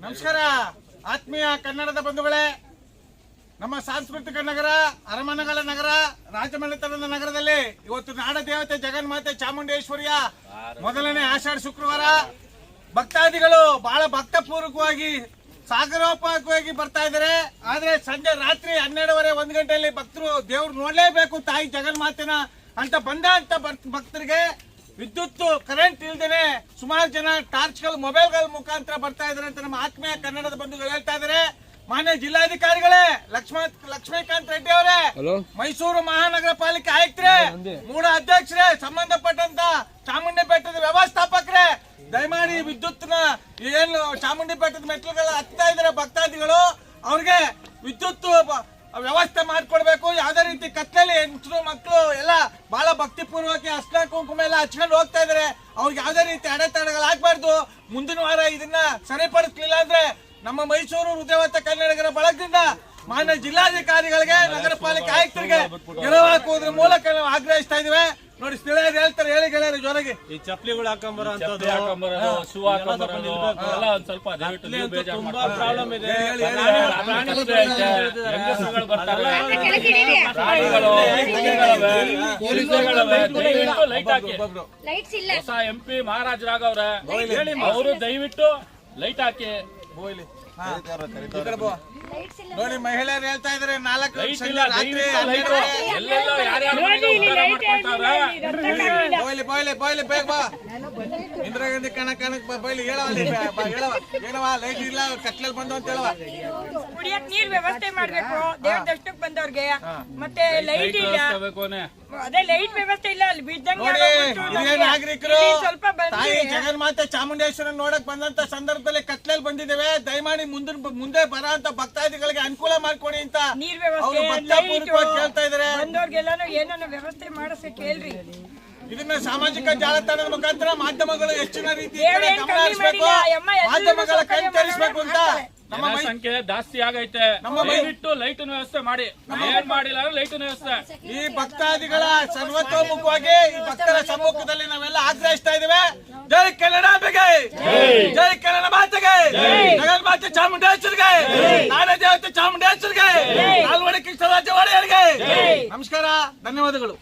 ನಮಸ್ಕಾರ. ಆತ್ಮೀಯ ಕನ್ನಡದ ಬಂಧುಗಳೇ, ನಮ್ಮ ಸಾಂಸ್ಕೃತಿಕ ನಗರ, ಅರಮನೆಗಳ ನಗರ, ರಾಜಮನೆತನದ ನಗರದಲ್ಲಿ ಇವತ್ತು ನಾಡ ದೇವತೆ ಜಗನ್ಮಾತೆ ಚಾಮುಂಡೇಶ್ವರಿಯ ಮೊದಲನೇ ಆಷಾಢ ಶುಕ್ರವಾರ. ಭಕ್ತಾದಿಗಳು ಬಹಳ ಭಕ್ತಪೂರ್ವಕವಾಗಿ ಸಾಗರೋಪಾಕವಾಗಿ ಬರ್ತಾ ಇದ್ದಾರೆ. ಆದ್ರೆ ಸಂಜೆ ರಾತ್ರಿ ಹನ್ನೆರಡುವರೆ, ಒಂದ್ ಗಂಟೆಯಲ್ಲಿ ಭಕ್ತರು ದೇವ್ರು ನೋಡ್ಲೇಬೇಕು ತಾಯಿ ಜಗನ್ಮಾತೆನ ಅಂತ ಬಂದ ಅಂತ ಭಕ್- ಭಕ್ತರಿಗೆ ವಿದ್ಯುತ್ ಕರೆಂಟ್ ಇಲ್ದೇನೆ ಸುಮಾರು ಜನ ಟಾರ್ಚ್ಗಳು ಮೊಬೈಲ್ಗಳ ಮುಖಾಂತರ ಬರ್ತಾ ಇದಾರೆ ಅಂತ ನಮ್ಮ ಆತ್ಮೀಯ ಕನ್ನಡದ ಬಂಧುಗಳು ಹೇಳ್ತಾ ಇದಾರೆ. ಮಾನ್ಯ ಜಿಲ್ಲಾಧಿಕಾರಿಗಳೇ ಲಕ್ಷ್ಮಣ ಲಕ್ಷ್ಮೀಕಾಂತ್ ರೆಡ್ಡಿ ಅವರೇ ಮೈಸೂರು ಮಹಾನಗರ ಪಾಲಿಕೆ ಆಯುಕ್ತರೇ ಮೂಡ ಅಧ್ಯಕ್ಷರೇ ಸಂಬಂಧಪಟ್ಟಂತ ಚಾಮುಂಡಿ ಬೆಟ್ಟದ ವ್ಯವಸ್ಥಾಪಕರೇ ದಯಮಾಡಿ ವಿದ್ಯುತ್ನ ಏನು ಚಾಮುಂಡಿ ಬೆಟ್ಟದ ಮೆಟ್ಲುಗಳ ಹತ್ತಾ ಇದಾರೆ ಭಕ್ತಾದಿಗಳು ಅವ್ರಿಗೆ ವಿದ್ಯುತ್ ವ್ಯವಸ್ಥೆ ಮಾಡ್ಕೊಡ್ಬೇಕು. ಯಾವ್ದೇ ರೀತಿ ಕತ್ತಲೆ ಹೆಂಗಸರು ಮಕ್ಕಳು ಎಲ್ಲ ಬಹಳ ಭಕ್ತಿ ಪೂರ್ವಕ ಅರ್ಶನ ಕುಂಕುಮ ಎಲ್ಲ ಹಚ್ಕೊಂಡು ಹೋಗ್ತಾ ಇದ್ರೆ. ಅವ್ರಿಗೆ ಯಾವ್ದೇ ರೀತಿ ಅಡೆತಡೆಗಳಾಗ್ಬಾರ್ದು ಮುಂದಿನ ವಾರ ಇದನ್ನ ಸರಿಪಡಿಸ್ಲಿಲ್ಲ ಅಂದ್ರೆ ನಮ್ಮ ಮೈಸೂರು ಹೃದಯವಂತ ಕನ್ನಡಿಗರ ಬಳಗದಿಂದ ಮಾನ್ಯ ಜಿಲ್ಲಾಧಿಕಾರಿಗಳಿಗೆ ನಗರ ಪಾಲಿಕೆ ಆಯುಕ್ತರಿಗೆ ಗೆಲುವು ಹಾಕುವುದ್ರ ಮೂಲಕ ನಾವು ಆಗ್ರಹಿಸ್ತಾ ಇದೀವಿ ನೋಡಿ ಸ್ಥಳೀಯರು ಹೇಳ್ತಾರೆ ಹೇಳಿ ಗೆಳೆಯರು ಜ್ವರಗೆ ಈ ಚಪ್ಪಲಿಗಳು ಹಾಕೊಂಬರ ಅಂತ ಹಾಕೊಂಬರೋದು ಶೂ ಹಾಕೊಂಬರೋದು ಎಲ್ಲ ಒಂದ್ ಸ್ವಲ್ಪ ದಯವಿಟ್ಟು ನೀವು ಬೇಜಾರು ತುಂಬಾ. ಪ್ರಾಬ್ಲಮ್ ಇದೆ ಹೇಳಿ, ಹೇಳಿ, ಹೆಂಗಸ್ರುಗಳು ದಯವಿಟ್ಟು ಲೈಟ್ ಹಾಕಿ ಲೈಟ್ಸ್ ಇಲ್ಲ ಹೊಸ ಎಂ ಪಿ ಮಹಾರಾಜರಾಗವ್ರೆ ಅವರು ದಯವಿಟ್ಟು ಲೈಟ್ ಹಾಕಿ ಬೋಯ್ಲಿ ನೋಡಿ ಮಹಿಳೆಯರು ಹೇಳ್ತಾ ಇದ್ರೆ ನಾಲ್ಕು ಬಾಯ್ಲಿ ಬಾಯ್ಲಿ ಬಾಯ್ಲಿ ಬೇಗ ಬಾ. ಇಂದಿರಾ ಗಾಂಧಿ ಕಣ ಕಣಕ್ ಬಾ ಬಾಯ್ಲಿ ಹೇಳವ ಹೇಳವ ಲೈಟ್ ಇಲ್ಲ ಕತ್ಲಲ್ಲಿ ಬಂದು ಅಂತ ಹೇಳವ ಕುಡಿಯಕ್ ನೀರ್ ವ್ಯವಸ್ಥೆ ಮಾಡ್ಬೇಕು ಬಂದವ್ರಿಗೆ ಮತ್ತೆ ಲೈಟ್ ಇಲ್ಲ. ಅದೇ ಲೈಟ್ ವ್ಯವಸ್ಥೆ ಇಲ್ಲ ಅಲ್ಲಿ ಬಿದ್ದಂಗೆ ನೋಡಿ ಹಿರಿಯ ನಾಗರಿಕರು ಸ್ವಲ್ಪ ತಾಯಿ ಜಗನ್ಮಾತೆ ಚಾಮುಂಡೇಶ್ವರನ್ ನೋಡಕ್ ಬಂದಂತ ಸಂದರ್ಭದಲ್ಲಿ ಕತ್ಲಲ್ಲಿ ಬಂದಿದ್ದೇವೆ. ದಯಮಾಡಿ ಮುಂದಿನ ಮುಂದೆ ಬರೋಂತ ಭಕ್ತಾದಿಗಳಿಗೆ ಅನುಕೂಲ ಮಾಡ್ಕೊಡಿ ಅಂತ ನೀರ್ ವ್ಯವಸ್ಥೆ ಕೇಳ್ತಾ ಇದಾರೆ. ಬಂದವ್ರಿಗೆಲ್ಲಾನು ಏನನ್ನ ವ್ಯವಸ್ಥೆ ಮಾಡಿಸಿ ಕೇಳ್ರಿ. ಇದನ್ನ ಸಾಮಾಜಿಕ ಜಾಲತಾಣದ ಮುಖಾಂತರ ಮಾಧ್ಯಮಗಳು ಹೆಚ್ಚಿನ ರೀತಿ ದೇವ್ರು ಏನ್ ಗಮನ ಎಲ್ರಿಗೂ ಮಾಧ್ಯಮಗಳ ಕೈ ತರಿಸಬೇಕು ಅಂತ ಸಂಖ್ಯೆ ಜಾಸ್ತಿ ಆಗೈತೆ. ದಯವಿಟ್ಟು ಲೈಟಿನ ವ್ಯವಸ್ಥೆ ಮಾಡಿ. ಏನ್ ಮಾಡಿಲ್ಲ ಅಂದ್ರೆ ಲೈಟಿನ ವ್ಯವಸ್ಥೆ. ಈ ಭಕ್ತಾದಿಗಳ ಸರ್ವತೋಮುಖವಾಗಿ ಈ ಭಕ್ತರ ಸಮ್ಮುಖದಲ್ಲಿ ನಾವೆಲ್ಲ ಆಗ್ರಹಿಸ್ತಾ ಇದ್ದೇವೆ. ಜೈ ಕನ್ನಡ ಬೆಗೆ! ಜೈ ಕನ್ನಡ ಮಾತೆಗೆ! ನಗರ ಮಾತೆ ಚಾಮುಂಡೇಶ್ವರಿಗೆ! ನಾಡ ದೇವತೆ ಚಾಮುಂಡೇಶ್ವರಿಗೆ! ನಾಲ್ವಡಿ ಕೃಷ್ಣರಾಜ ಒಡೆಯರಿಗೆ! ನಮಸ್ಕಾರ ಧನ್ಯವಾದಗಳು.